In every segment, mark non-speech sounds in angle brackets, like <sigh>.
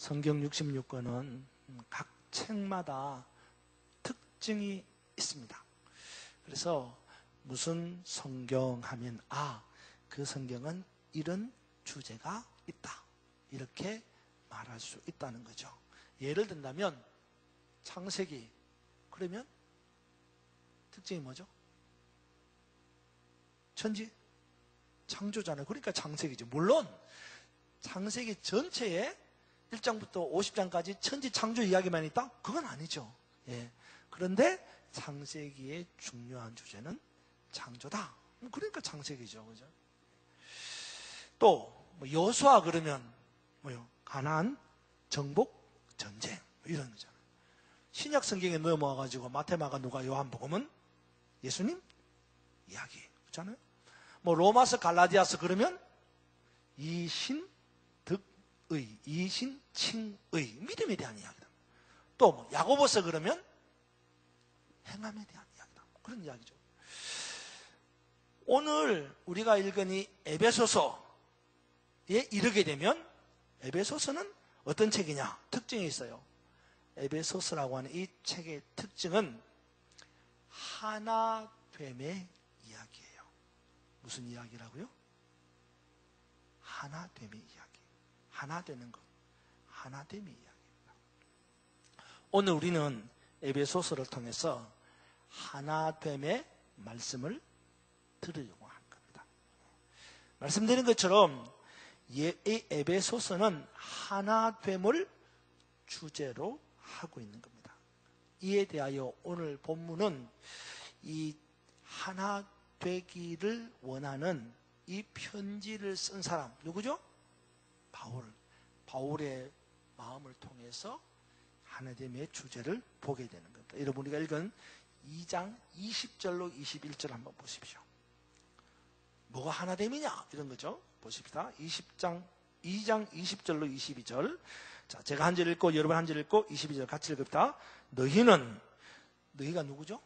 성경 66권은 각 책마다 특징이 있습니다. 그래서 무슨 성경 하면 아, 그 성경은 이런 주제가 있다. 이렇게 말할 수 있다는 거죠. 예를 든다면 창세기 그러면 특징이 뭐죠? 천지 창조잖아요. 그러니까 창세기죠. 물론 창세기 전체에 1장부터 50장까지 천지 창조 이야기만 있다? 그건 아니죠. 예. 그런데 창세기의 중요한 주제는 창조다. 그러니까 창세기죠. 그죠? 또, 뭐 여수아 그러면, 뭐요? 가난, 정복, 전쟁. 뭐 이런 거잖아요. 신약 성경에 넘어와가지고 마테마가 누가 요한복음은 예수님 이야기. 그렇잖아요? 뭐 로마서 갈라디아서 그러면 이신 득 의, 이신 칭의, 믿음에 대한 이야기다. 또 뭐 야고보서 그러면 행함에 대한 이야기다. 그런 이야기죠. 오늘 우리가 읽은 이 에베소서에 이르게 되면 에베소서는 어떤 책이냐? 특징이 있어요. 에베소서라고 하는 이 책의 특징은 하나됨의 이야기예요. 무슨 이야기라고요? 하나됨의 이야기. 하나 되는 것. 하나됨의 이야기입니다. 오늘 우리는 에베소서를 통해서 하나됨의 말씀을 들으려고 한 겁니다. 말씀드린 것처럼 이 에베소서는 하나됨을 주제로 하고 있는 겁니다. 이에 대하여 오늘 본문은 이 하나 되기를 원하는 이 편지를 쓴 사람 누구죠? 바울. 바울의 마음을 통해서 하나됨의 주제를 보게 되는 겁니다. 여러분 우리가 읽은 2장 20절로 21절 한번 보십시오. 뭐가 하나됨이냐? 이런 거죠. 보십시다. 20장 2장 20절로 22절. 자, 제가 한 절 읽고 여러분 한 절 읽고 22절 같이 읽읍니다. 너희는 너희가 누구죠?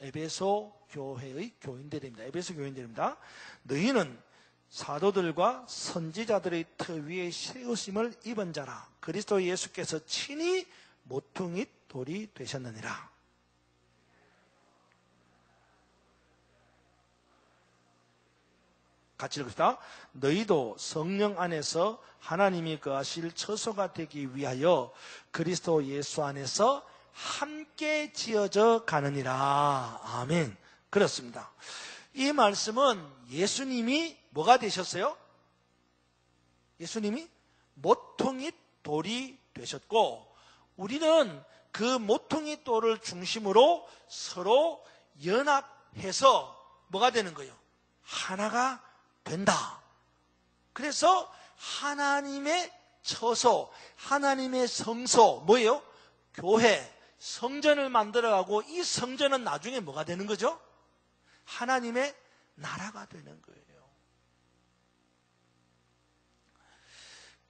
에베소 교회의 교인들입니다. 에베소 교인들입니다. 너희는 사도들과 선지자들의 터 위에 세우심을 입은 자라. 그리스도 예수께서 친히 모퉁이 돌이 되셨느니라. 같이 읽읍시다. 너희도 성령 안에서 하나님이 거하실 처소가 되기 위하여 그리스도 예수 안에서 함께 지어져 가느니라. 아멘. 그렇습니다. 이 말씀은 예수님이 뭐가 되셨어요? 예수님이 모퉁이 돌이 되셨고 우리는 그 모퉁이 돌을 중심으로 서로 연합해서 뭐가 되는 거예요? 하나가 된다. 그래서 하나님의 처소, 하나님의 성소, 뭐예요? 교회, 성전을 만들어가고 이 성전은 나중에 뭐가 되는 거죠? 하나님의 나라가 되는 거예요.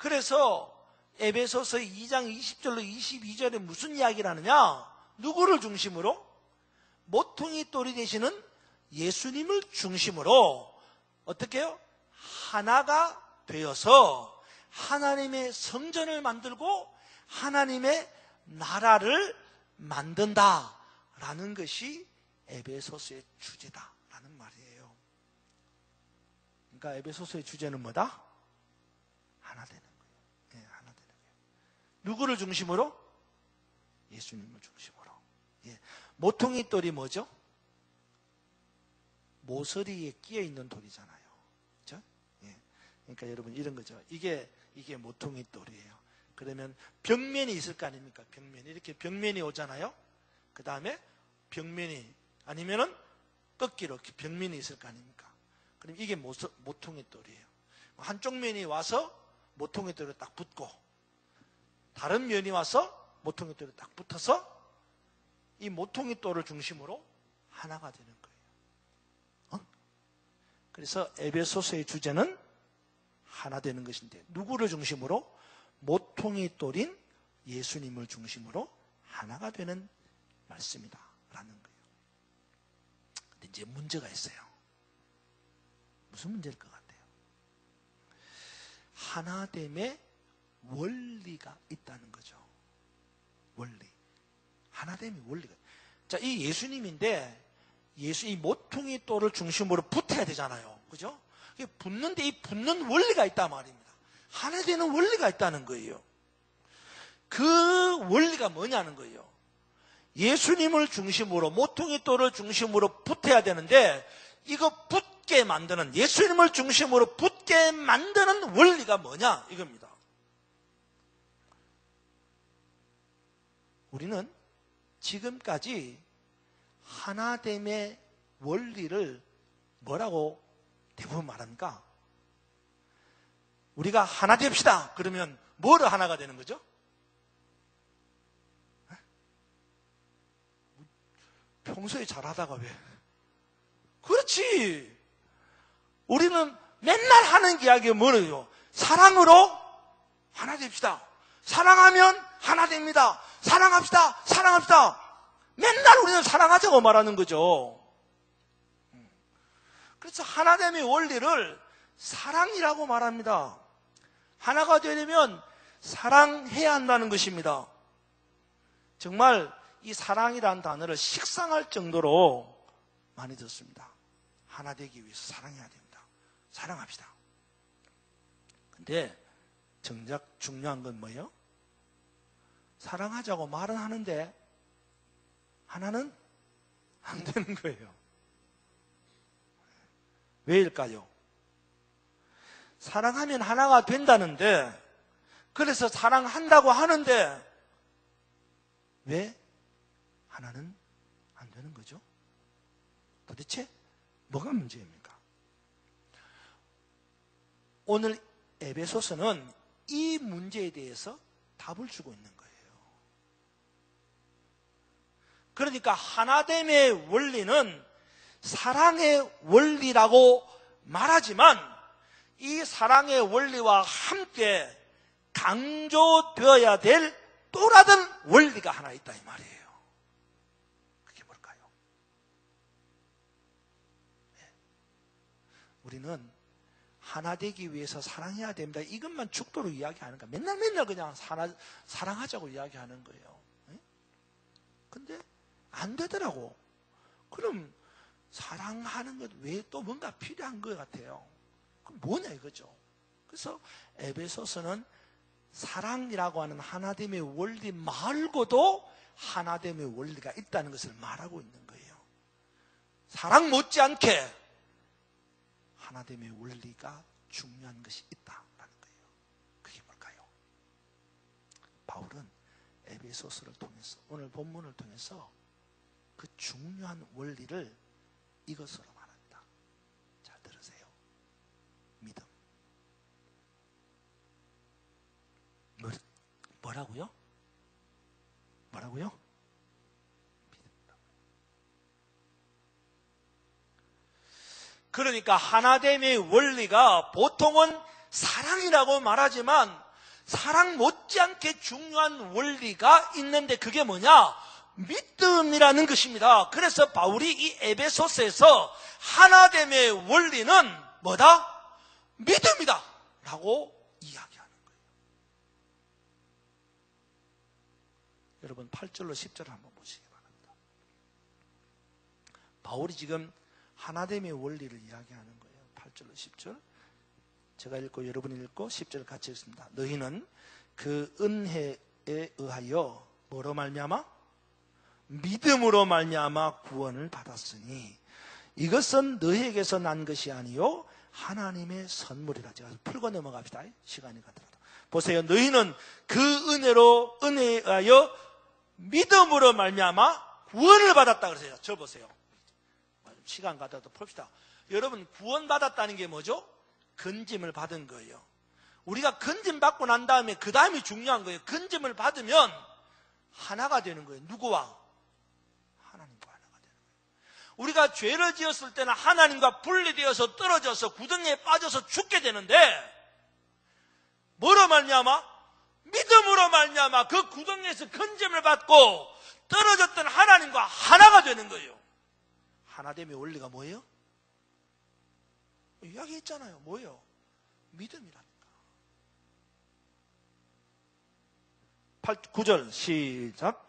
그래서 에베소서 2장 20절로 22절에 무슨 이야기를 하느냐? 누구를 중심으로? 모퉁이 돌이 되시는 예수님을 중심으로 어떻게 해요? 하나가 되어서 하나님의 성전을 만들고 하나님의 나라를 만든다라는 것이 에베소서의 주제다라는 말이에요. 그러니까 에베소서의 주제는 뭐다? 하나 되는 거예요. 네, 하나 되는 거예요. 누구를 중심으로? 예수님을 중심으로. 예. 모퉁이 돌이 뭐죠? 모서리에 끼어 있는 돌이잖아요. 그렇죠? 예. 그러니까 여러분 이런 거죠. 이게 이게 모퉁이 돌이에요. 그러면 벽면이 있을 거 아닙니까? 벽면이 이렇게 벽면이 오잖아요. 그 다음에 벽면이 아니면은 꺾기로 이렇게 벽면이 있을 거 아닙니까? 그럼 이게 모퉁이 돌이에요. 한쪽 면이 와서 모퉁이 돌에 딱 붙고 다른 면이 와서 모퉁이 돌에 딱 붙어서 이 모퉁이 돌을 중심으로 하나가 되는 거예요. 어? 그래서 에베소서의 주제는 하나 되는 것인데 누구를 중심으로 모퉁이 돌인 예수님을 중심으로 하나가 되는 말씀이다 라는 거예요. 근데 이제 문제가 있어요. 무슨 문제일 것 같아요? 하나됨의 원리가 있다는 거죠. 원리. 하나됨이 원리가. 자, 이 예수님인데 예수 이 모퉁이 돌을 중심으로 붙어야 되잖아요. 그죠? 붙는데 이 붙는 원리가 있단 말입니다. 하나 되는 원리가 있다는 거예요. 그 원리가 뭐냐는 거예요. 예수님을 중심으로 모퉁이 돌을 중심으로 붙어야 되는데 이거 붙게 만드는 예수님을 중심으로 붙게 만드는 원리가 뭐냐 이겁니다. 우리는 지금까지 하나됨의 원리를 뭐라고 대부분 말합니까? 우리가 하나 됩시다. 그러면 뭐로 하나가 되는 거죠? 평소에 잘하다가 왜? 그렇지. 우리는 맨날 하는 이야기가 뭐예요? 사랑으로 하나 됩시다. 사랑하면 하나 됩니다. 사랑합시다. 사랑합시다. 맨날 우리는 사랑하자고 말하는 거죠. 그래서 하나됨의 원리를 사랑이라고 말합니다. 하나가 되려면 사랑해야 한다는 것입니다. 정말 이 사랑이라는 단어를 식상할 정도로 많이 듣습니다. 하나 되기 위해서 사랑해야 됩니다. 사랑합시다. 근데 정작 중요한 건 뭐예요? 사랑하자고 말은 하는데 하나는 안 되는 거예요. 왜일까요? 사랑하면 하나가 된다는데 그래서 사랑한다고 하는데 왜 하나는 안 되는 거죠? 도대체 뭐가 문제입니까? 오늘 에베소서는 이 문제에 대해서 답을 주고 있는 거예요. 그러니까 하나됨의 원리는 사랑의 원리라고 말하지만 이 사랑의 원리와 함께 강조되어야 될 또 다른 원리가 하나 있다 이 말이에요. 그게 뭘까요? 네. 우리는 하나 되기 위해서 사랑해야 됩니다. 이것만 죽도록 이야기하는 거야. 맨날 맨날 그냥 사랑, 사랑하자고 이야기하는 거예요. 네? 근데 안 되더라고. 그럼 사랑하는 것 외에 또 뭔가 필요한 것 같아요. 그럼 뭐냐 이거죠. 그래서 에베소서는 사랑이라고 하는 하나됨의 원리 말고도 하나됨의 원리가 있다는 것을 말하고 있는 거예요. 사랑 못지않게 하나됨의 원리가 중요한 것이 있다라는 거예요. 그게 뭘까요? 바울은 에베소서를 통해서 오늘 본문을 통해서 그 중요한 원리를 이것으로 말한다. 잘 들으세요. 믿음. 뭐, 뭐라고요? 뭐라고요? 그러니까 하나됨의 원리가 보통은 사랑이라고 말하지만 사랑 못지않게 중요한 원리가 있는데 그게 뭐냐? 믿음이라는 것입니다. 그래서 바울이 이 에베소스에서 하나됨의 원리는 뭐다? 믿음이다. 라고 이야기하는 거예요. 여러분 8절로 10절 한번 보시기 바랍니다. 바울이 지금 하나됨의 원리를 이야기하는 거예요. 8절로 10절. 제가 읽고 여러분이 읽고 10절 같이 읽습니다. 너희는 그 은혜에 의하여 뭐로 말미암아 믿음으로 말미암아 구원을 받았으니 이것은 너희에게서 난 것이 아니요 하나님의 선물이라 제가 풀고 넘어갑시다. 시간이 가더라도 보세요. 너희는 그 은혜로 은혜에 의하여 믿음으로 말미암아 구원을 받았다 그러세요. 저 보세요. 시간 가더라도 봅시다. 여러분 구원 받았다는 게 뭐죠? 건짐을 받은 거예요. 우리가 건짐 받고 난 다음에 그 다음이 중요한 거예요. 건짐을 받으면 하나가 되는 거예요. 누구와? 하나님과 하나가 되는 거예요. 우리가 죄를 지었을 때는 하나님과 분리되어서 떨어져서 구덩이에 빠져서 죽게 되는데 뭐로 말미암아? 믿음으로 말미암아 그 구덩이에서 건짐을 받고 떨어졌던 하나님과 하나가 되는 거예요. 하나됨의 원리가 뭐예요? 이야기했잖아요. 뭐예요? 믿음이라니까. 8, 9절 시작.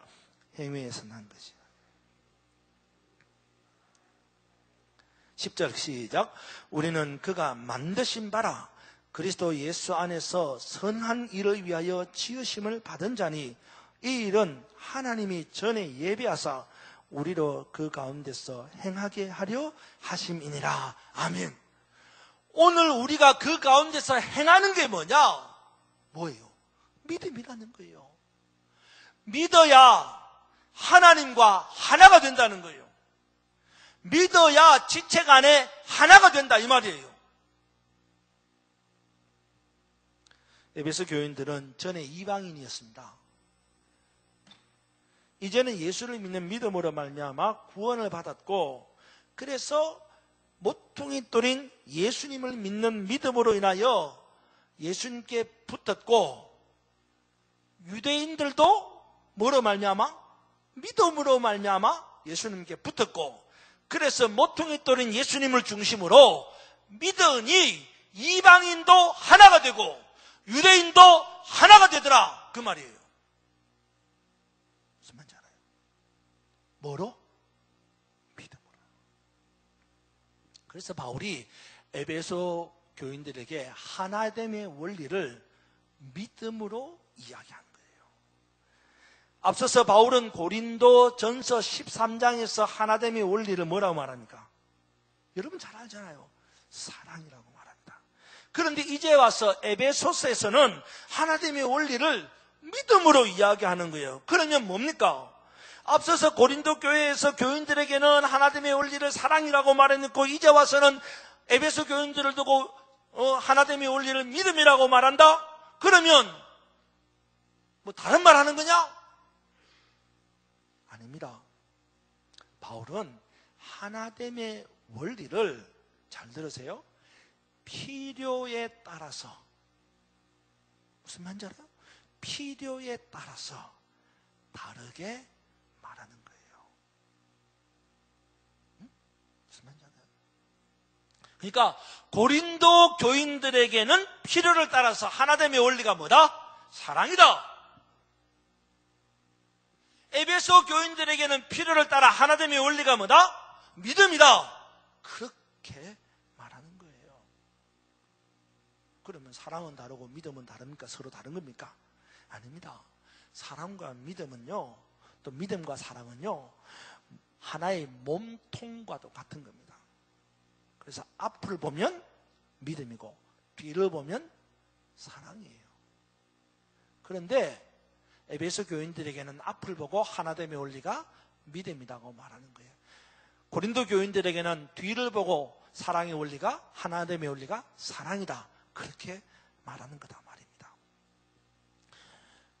행위에서 난 것이. 10절 시작. 우리는 그가 만드신 바라 그리스도 예수 안에서 선한 일을 위하여 지으심을 받은 자니 이 일은 하나님이 전에 예비하사 우리로 그 가운데서 행하게 하려 하심이니라. 아멘. 오늘 우리가 그 가운데서 행하는 게 뭐냐? 뭐예요? 믿음이라는 거예요. 믿어야 하나님과 하나가 된다는 거예요. 믿어야 지체 간에 하나가 된다 이 말이에요. 에베소 교인들은 전에 이방인이었습니다. 이제는 예수를 믿는 믿음으로 말미암아 구원을 받았고 그래서 모퉁이 돌인 예수님을 믿는 믿음으로 인하여 예수님께 붙었고 유대인들도 뭐로 말미암아 믿음으로 말미암아 예수님께 붙었고 그래서 모퉁이 돌인 예수님을 중심으로 믿으니 이방인도 하나가 되고 유대인도 하나가 되더라 그 말이에요. 무슨 말인지 알아요? 뭐로? 믿음으로. 그래서 바울이 에베소 교인들에게 하나됨의 원리를 믿음으로 거예요. 앞서서 바울은 고린도 전서 13장에서 하나됨의 원리를 뭐라고 말합니까? 여러분 잘 알잖아요. 사랑이라고 말합니다. 그런데 이제 와서 에베소서에서는 하나됨의 원리를 믿음으로 이야기하는 거예요. 그러면 뭡니까? 앞서서 고린도 교회에서 교인들에게는 하나됨의 원리를 사랑이라고 말했고 이제 와서는 에베소 교인들을 두고 어, 하나됨의 원리를 믿음이라고 말한다? 그러면 뭐 다른 말 하는 거냐? 아닙니다. 바울은 하나됨의 원리를 잘 들으세요. 필요에 따라서 무슨 말인지 알아요? 필요에 따라서 다르게 말하는 거예요. 응? 무슨 말인지 알아요? 그러니까 고린도 교인들에게는 필요를 따라서 하나됨의 원리가 뭐다? 사랑이다. 에베소 교인들에게는 필요를 따라 하나됨의 원리가 뭐다? 믿음이다. 그렇게 말하는 거예요. 그러면 사랑은 다르고 믿음은 다릅니까? 서로 다른 겁니까? 아닙니다. 사랑과 믿음은요, 또 믿음과 사랑은요, 하나의 몸통과도 같은 겁니다. 그래서 앞을 보면 믿음이고, 뒤를 보면 사랑이에요. 그런데 에베소 교인들에게는 앞을 보고 하나됨의 원리가 믿음이라고 말하는 거예요. 고린도 교인들에게는 뒤를 보고 사랑의 원리가 하나됨의 원리가 사랑이다. 그렇게 말하는 거다 말입니다.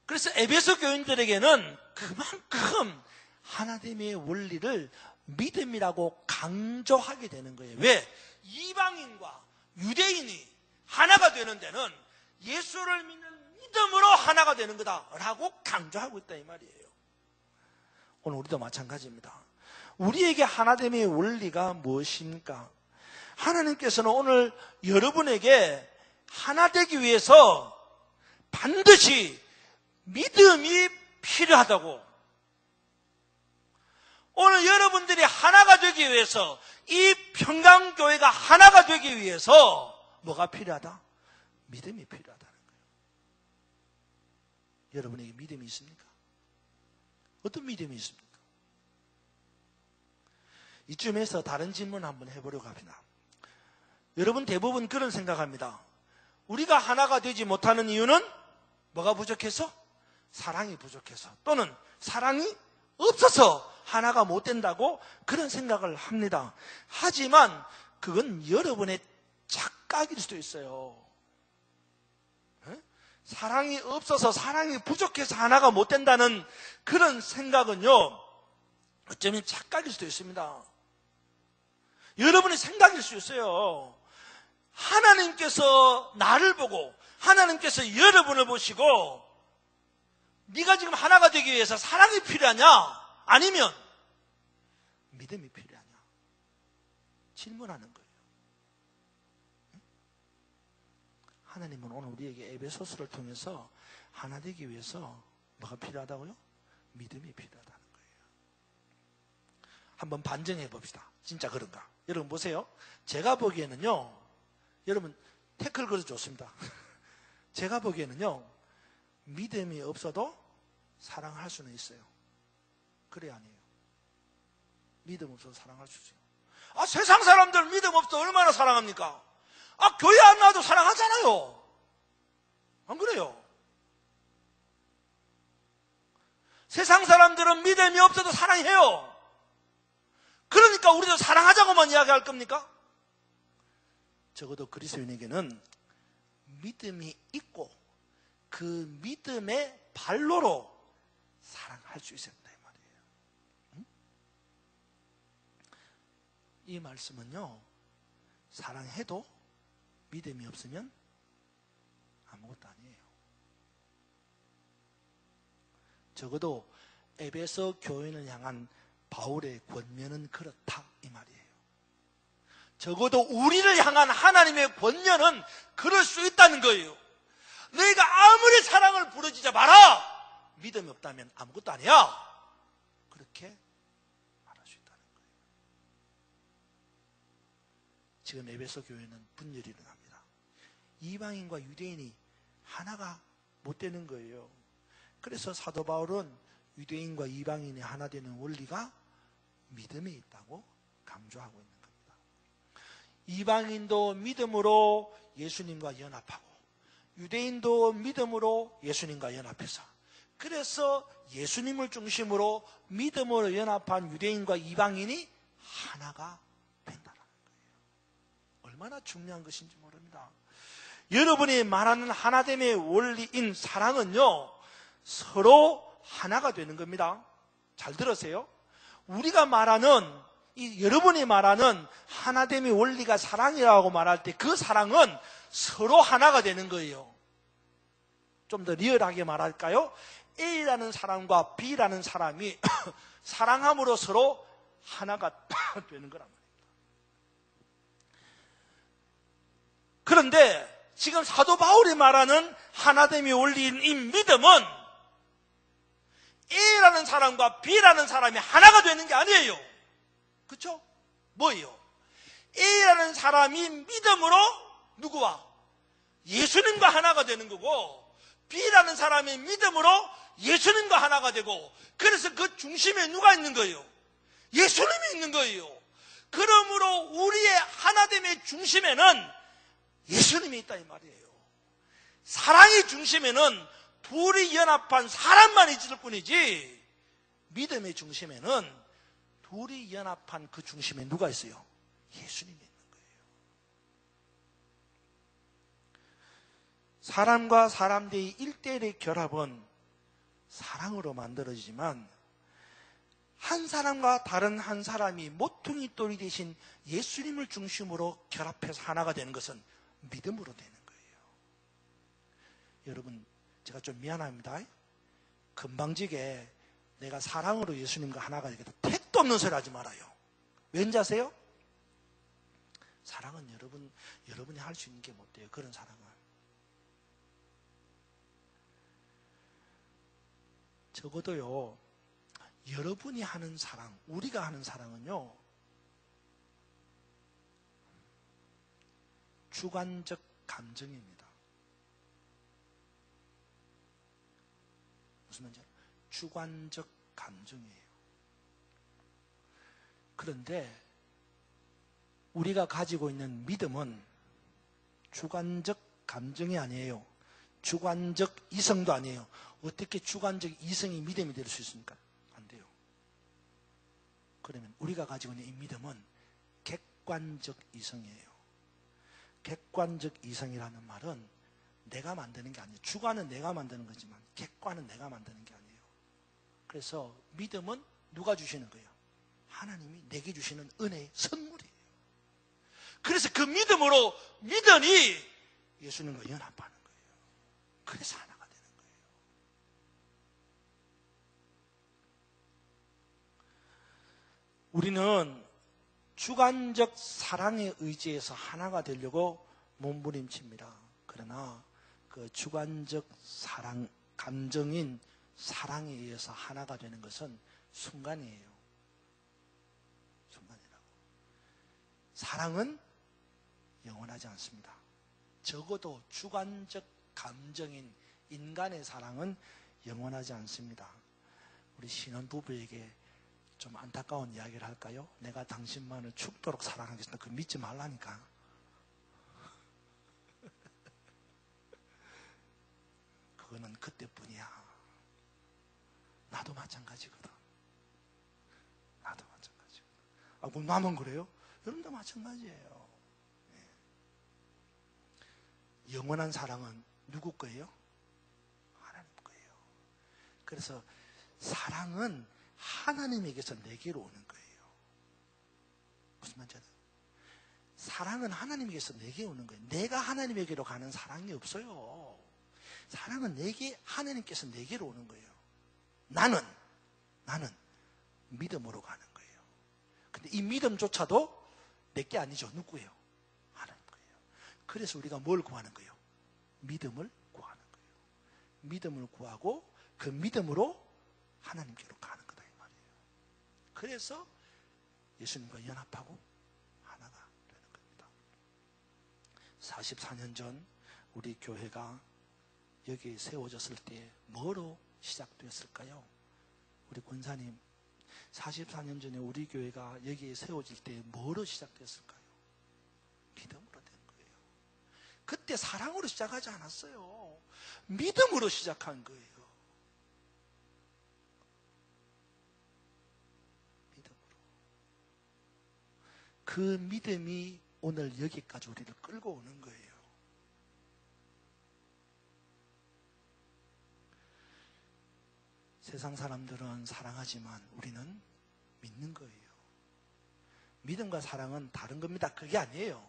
그래서 에베소 교인들에게는 그만큼 하나됨의 원리를 믿음이라고 강조하게 되는 거예요. 왜? 이방인과 유대인이 하나가 되는 데는 예수를 믿는 믿음으로 하나가 되는 거다라고 강조하고 있다 이 말이에요. 오늘 우리도 마찬가지입니다. 우리에게 하나됨의 원리가 무엇입니까? 하나님께서는 오늘 여러분에게 하나 되기 위해서 반드시 믿음이 필요하다고. 오늘 여러분들이 하나가 되기 위해서 이 평강교회가 하나가 되기 위해서 뭐가 필요하다? 믿음이 필요하다. 여러분에게 믿음이 있습니까? 어떤 믿음이 있습니까? 이쯤에서 다른 질문 한번 해보려고 합니다. 여러분 대부분 그런 생각합니다. 우리가 하나가 되지 못하는 이유는 뭐가 부족해서? 사랑이 부족해서 또는 사랑이 없어서 하나가 못 된다고 그런 생각을 합니다. 하지만 그건 여러분의 착각일 수도 있어요. 사랑이 없어서 사랑이 부족해서 하나가 못 된다는 그런 생각은요, 어쩌면 착각일 수도 있습니다. 여러분의 생각일 수 있어요. 하나님께서 나를 보고 하나님께서 여러분을 보시고 네가 지금 하나가 되기 위해서 사랑이 필요하냐? 아니면 믿음이 필요하냐? 질문하는 거예요. 하나님은 오늘 우리에게 에베소스를 통해서 하나 되기 위해서 뭐가 필요하다고요? 믿음이 필요하다는 거예요. 한번 반증해 봅시다. 진짜 그런가? 여러분 보세요. 제가 보기에는요. 여러분 태클 걸어 좋습니다. <laughs> 제가 보기에는요. 믿음이 없어도 사랑할 수는 있어요. 그래 아니에요. 믿음 없어도 사랑할 수 있어요. 아 세상 사람들 믿음 없어 얼마나 사랑합니까? 아 교회 안 나와도 사랑하잖아요. 안 그래요? 세상 사람들은 믿음이 없어도 사랑해요. 그러니까 우리도 사랑하자고만 이야기할 겁니까? 적어도 그리스도인에게는 믿음이 있고 그 믿음의 발로로 사랑할 수 있어야 된다 이 말이에요. 응? 이 말씀은요. 사랑해도 믿음이 없으면 아무것도 아니에요. 적어도 에베소 교인을 향한 바울의 권면은 그렇다 이 말이에요. 적어도 우리를 향한 하나님의 권면은 그럴 수 있다는 거예요. 너희가 아무리 사랑을 부르짖어 마라. 믿음이 없다면 아무것도 아니야. 그렇게 말할 수 있다는 거예요. 지금 에베소 교회는 분열이 일어납니다. 이방인과 유대인이 하나가 못 되는 거예요. 그래서 사도 바울은 유대인과 이방인이 하나 되는 원리가 믿음에 있다고 강조하고 있는 겁니다. 이방인도 믿음으로 예수님과 연합하고 유대인도 믿음으로 예수님과 연합해서 그래서 예수님을 중심으로 믿음으로 연합한 유대인과 이방인이 하나가 된다는 거예요. 얼마나 중요한 것인지 모릅니다. 여러분이 말하는 하나됨의 원리인 사랑은요, 서로 하나가 되는 겁니다. 잘 들으세요. 우리가 말하는 이 여러분이 말하는 하나됨의 원리가 사랑이라고 말할 때 그 사랑은 서로 하나가 되는 거예요. 좀 더 리얼하게 말할까요? A라는 사람과 B라는 사람이 <coughs> 사랑함으로 서로 하나가 <coughs> 되는 거란 말입니다. 그런데 지금 사도 바울이 말하는 하나됨의 원리인 이 믿음은 A라는 사람과 B라는 사람이 하나가 되는 게 아니에요. 그렇죠? 뭐예요? A라는 사람이 믿음으로 누구와? 예수님과 하나가 되는 거고 B라는 사람이 믿음으로 예수님과 하나가 되고 그래서 그 중심에 누가 있는 거예요? 예수님이 있는 거예요. 그러므로 우리의 하나됨의 중심에는 예수님이 있다 이 말이에요. 사랑의 중심에는 둘이 연합한 사람만 있을 뿐이지 믿음의 중심에는 둘이 연합한 그 중심에 누가 있어요? 예수님이 있는 거예요. 사람과 사람들의 일대일의 결합은 사랑으로 만들어지지만 한 사람과 다른 한 사람이 모퉁이 돌이 대신 예수님을 중심으로 결합해서 하나가 되는 것은 믿음으로 되는 거예요. 여러분 제가 좀 미안합니다. 금방지게 내가 사랑으로 예수님과 하나가 되겠다. 택도 없는 소리 하지 말아요. 왠지 아세요? 사랑은 여러분, 여러분이 할 수 있는 게 못 돼요. 그런 사랑은. 적어도요, 여러분이 하는 사랑, 우리가 하는 사랑은요, 주관적 감정입니다. 무슨 말인지 알아요? 주관적 감정이에요. 그런데 우리가 가지고 있는 믿음은 주관적 감정이 아니에요. 주관적 이성도 아니에요. 어떻게 주관적 이성이 믿음이 될 수 있습니까? 안 돼요. 그러면 우리가 가지고 있는 이 믿음은 객관적 이성이에요. 객관적 이성이라는 말은 내가 만드는 게 아니에요. 주관은 내가 만드는 거지만 객관은 내가 만드는 게 아니에요. 그래서 믿음은 누가 주시는 거예요? 하나님이 내게 주시는 은혜의 선물이에요. 그래서 그 믿음으로 믿으니 예수님과 연합하는 거예요. 그래서 하나가 되는 거예요. 우리는 주관적 사랑에 의지해서 하나가 되려고 몸부림칩니다. 그러나 그 주관적 사랑, 감정인 사랑에 의해서 하나가 되는 것은 순간이에요. 순간이라고. 사랑은 영원하지 않습니다. 적어도 주관적 감정인 인간의 사랑은 영원하지 않습니다. 우리 신혼부부에게 좀 안타까운 이야기를 할까요? 내가 당신만을 죽도록 사랑하겠습니다. 그 믿지 말라니까. <laughs> 그거는 그때뿐이야. 나도 마찬가지거든. 나도 마찬가지거든. 아, 그럼 나만 그래요? 여러분도 마찬가지예요. 예. 영원한 사랑은 누구 거예요? 하나님 거예요. 그래서 사랑은 하나님에게서 내게로 오는 거예요. 무슨 말인지 알아요? 사랑은 하나님에게서 내게 오는 거예요. 내가 하나님에게로 가는 사랑이 없어요. 사랑은 내게 하나님께서 내게로 오는 거예요. 나는 나는 믿음으로 가는 거예요. 근데 이 믿음조차도 내게 아니죠. 누구예요? 하나님 거예요. 그래서 우리가 뭘 구하는 거예요? 믿음을 구하는 거예요. 믿음을 구하고 그 믿음으로 하나님께로 가는. 그래서 예수님과 연합하고 하나가 되는 겁니다. 44년 전 우리 교회가 여기에 세워졌을 때 뭐로 시작되었을까요? 우리 권사님 44년 전에 우리 교회가 여기에 세워질 때 뭐로 시작됐을까요? 믿음으로 된 거예요. 그때 사랑으로 시작하지 않았어요. 믿음으로 시작한 거예요. 그 믿음이 오늘 여기까지 우리를 끌고 오는 거예요. 세상 사람들은 사랑하지만 우리는 믿는 거예요. 믿음과 사랑은 다른 겁니다. 그게 아니에요.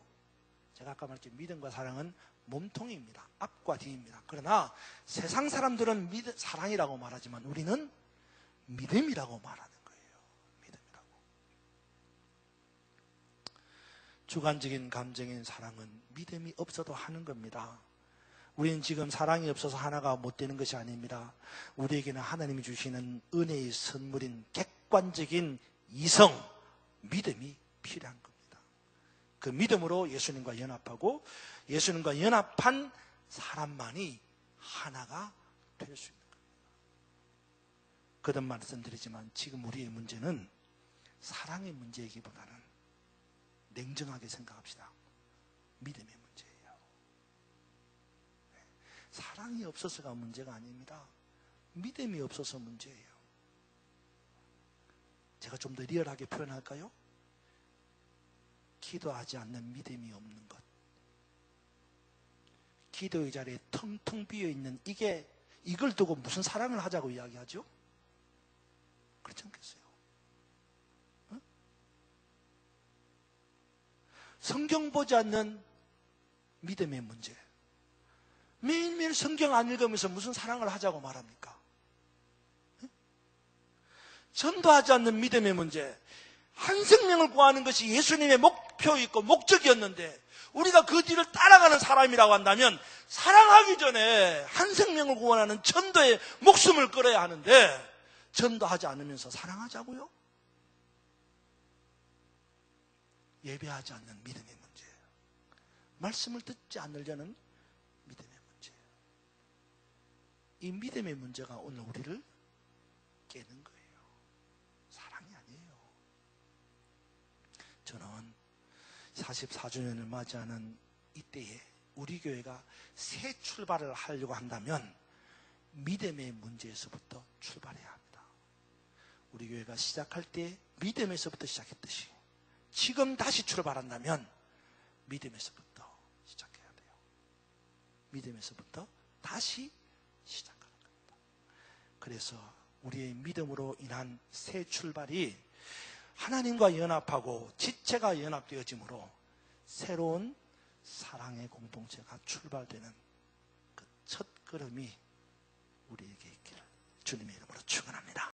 제가 아까 말했죠. 믿음과 사랑은 몸통입니다. 앞과 뒤입니다. 그러나 세상 사람들은 믿, 사랑이라고 말하지만 우리는 믿음이라고 말하는 주관적인 감정인 사랑은 믿음이 없어도 하는 겁니다. 우리는 지금 사랑이 없어서 하나가 못 되는 것이 아닙니다. 우리에게는 하나님이 주시는 은혜의 선물인 객관적인 이성, 믿음이 필요한 겁니다. 그 믿음으로 예수님과 연합하고 예수님과 연합한 사람만이 하나가 될 수 있는 겁니다. 거듭 말씀드리지만 지금 우리의 문제는 사랑의 문제이기보다는 냉정하게 생각합시다. 믿음의 문제예요. 사랑이 없어서가 문제가 아닙니다. 믿음이 없어서 문제예요. 제가 좀 더 리얼하게 표현할까요? 기도하지 않는 믿음이 없는 것. 기도의 자리에 텅텅 비어 있는 이게 이걸 두고 무슨 사랑을 하자고 이야기하죠? 그렇지 않겠어요? 성경 보지 않는 믿음의 문제. 매일매일 성경 안 읽으면서 무슨 사랑을 하자고 말합니까? 전도하지 않는 믿음의 문제. 한 생명을 구하는 것이 예수님의 목표있고 목적이었는데 우리가 그 뒤를 따라가는 사람이라고 한다면 사랑하기 전에 한 생명을 구원하는 전도에 목숨을 끌어야 하는데 전도하지 않으면서 사랑하자고요? 예배하지 않는 믿음의 문제예요. 말씀을 듣지 않으려는 믿음의 문제예요. 이 믿음의 문제가 오늘 우리를 깨는 거예요. 사랑이 아니에요. 저는 44주년을 맞이하는 이때에 우리 교회가 새 출발을 하려고 한다면 믿음의 문제에서부터 출발해야 합니다. 우리 교회가 시작할 때 믿음에서부터 시작했듯이 지금 다시 출발한다면 믿음에서부터 시작해야 돼요. 믿음에서부터 다시 시작하는 겁니다. 그래서 우리의 믿음으로 인한 새 출발이 하나님과 연합하고 지체가 연합되어지므로 새로운 사랑의 공동체가 출발되는 그 첫 걸음이 우리에게 있기를 주님의 이름으로 축원합니다.